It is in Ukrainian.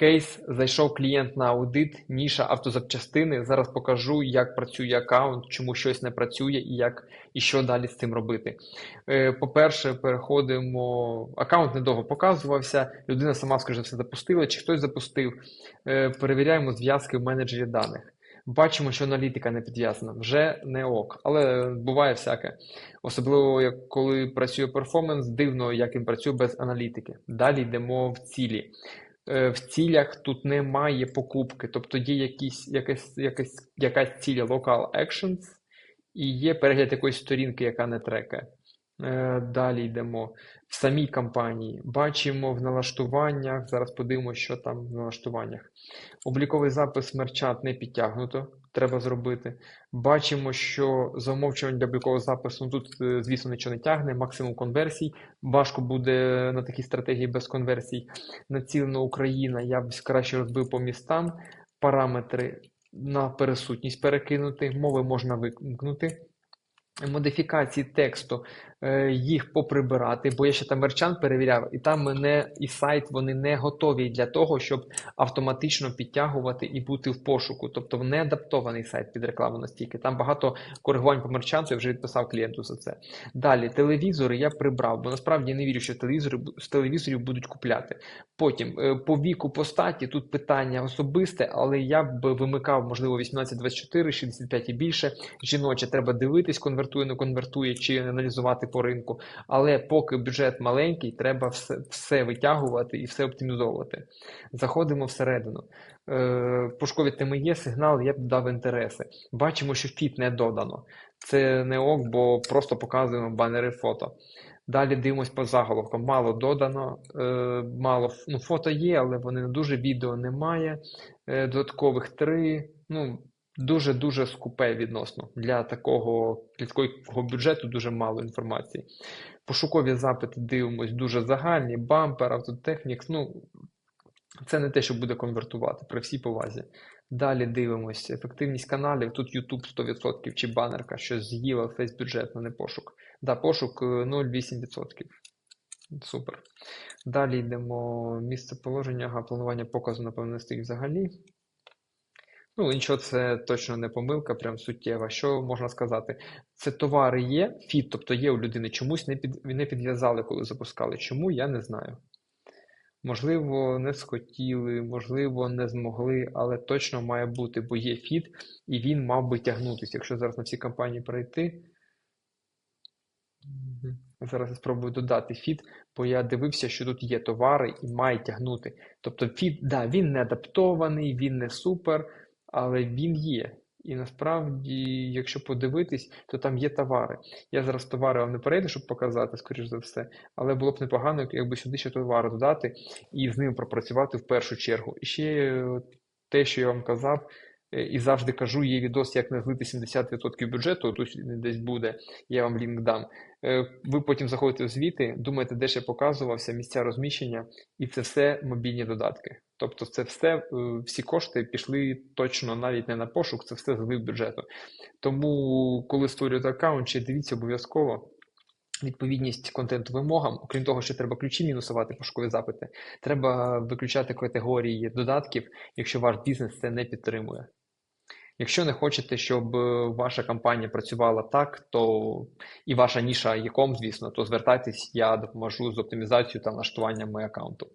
Кейс зайшов клієнт на аудит, ніша автозапчастини. Зараз покажу, як працює аккаунт, чому щось не працює і як і що далі з цим робити. Е, По-перше, переходимо. Аккаунт недовго показувався. Людина сама, скажімо, все запустила, чи хтось запустив. Е, Перевіряємо зв'язки в менеджері даних. Бачимо, що аналітика не підв'язана, вже не ок, але буває всяке. Особливо, як коли працює перформанс, дивно, як він працює без аналітики. Далі йдемо в цілі. Е, В цілях тут немає покупки, тобто є якісь, якась, якась, якась ціль local actions і є перегляд якоїсь сторінки, яка не трекає. Е, Далі йдемо в самій кампанії. Бачимо в налаштуваннях. Зараз подивимося, що там в налаштуваннях. Обліковий запис мерчант не підтягнуто. Треба зробити. Бачимо, що замовчування для облікового запису ну, тут, е, звісно, нічого не тягне, максимум конверсій. Важко буде на такій стратегії без конверсій. Націлена Україна, я б краще розбив по містам. Параметри на пересутність перекинути, мови можна вимкнути. Модифікації тексту е, їх поприбирати, бо я ще там мерчант перевіряв, і там мене і сайт вони не готові для того, щоб автоматично підтягувати і бути в пошуку. Тобто не адаптований сайт під рекламу настільки. Там багато коригувань по мерчанту, я вже відписав клієнту за це. Далі телевізори я прибрав, бо насправді я не вірю, що телевізори з телевізорів будуть купляти. Потім е, по віку, по статі тут питання особисте, але я б вимикав, можливо, 18-24, 65 і більше. Жіноче треба дивитись, конвертує, не конвертує, чи аналізувати по ринку. Але поки бюджет маленький, треба все, все витягувати і все оптимізовувати. Заходимо всередину. Е, Пошукові теми є, сигнал, я б дав інтереси. Бачимо, що фіт не додано. Це не ок, бо просто показуємо банери фото. Далі дивимось по заголовкам. Мало додано, е, мало ну, фото є, але вони не дуже, відео немає. Е, додаткових три. Ну, дуже-дуже скупе відносно. Для такого такого бюджету дуже мало інформації. Пошукові запити дивимось дуже загальні, бампер, автотехнікс. Ну, це не те, що буде конвертувати при всій повазі. Далі дивимося. Ефективність каналів. Тут YouTube 100% чи банерка, що з'їла весь бюджет, а не пошук. Да, пошук е, 0,8%. Супер. Далі йдемо. Місце положення, ага, планування показу, напевно, стоїть взагалі. Ну, нічого, це точно не помилка, прям суттєва. Що можна сказати? Це товари є, фіт, тобто є у людини, чомусь не, під, не підв'язали, коли запускали. Чому, я не знаю. Можливо, не схотіли, можливо, не змогли, але точно має бути, бо є фіт, і він мав би тягнутися. Якщо зараз на всі кампанії перейти. Зараз я спробую додати фіт, бо я дивився, що тут є товари і має тягнути. Тобто фіт, да, він не адаптований, він не супер, але він є. І насправді, якщо подивитись, то там є товари. Я зараз товари вам не перейду, щоб показати, скоріш за все, але було б непогано, якби сюди ще товари додати і з ними пропрацювати в першу чергу. І ще е, те, що я вам казав, е, і завжди кажу, є відос, як не злити 70% бюджету, тут десь буде, я вам лінк дам. Е, Ви потім заходите в звіти, думаєте, де ще показувався, місця розміщення, і це все мобільні додатки. Тобто це все, е, всі кошти пішли точно навіть не на пошук, це все злив бюджету. Тому, коли створюєте аккаунт, ще дивіться обов'язково. Відповідність контенту вимогам, окрім того, що треба ключі мінусувати пошукові запити, треба виключати категорії додатків, якщо ваш бізнес це не підтримує. Якщо не хочете, щоб е, ваша компанія працювала так, то і ваша ніша є ком, звісно, то звертайтесь, я допоможу з оптимізацією та налаштуваннями аккаунту.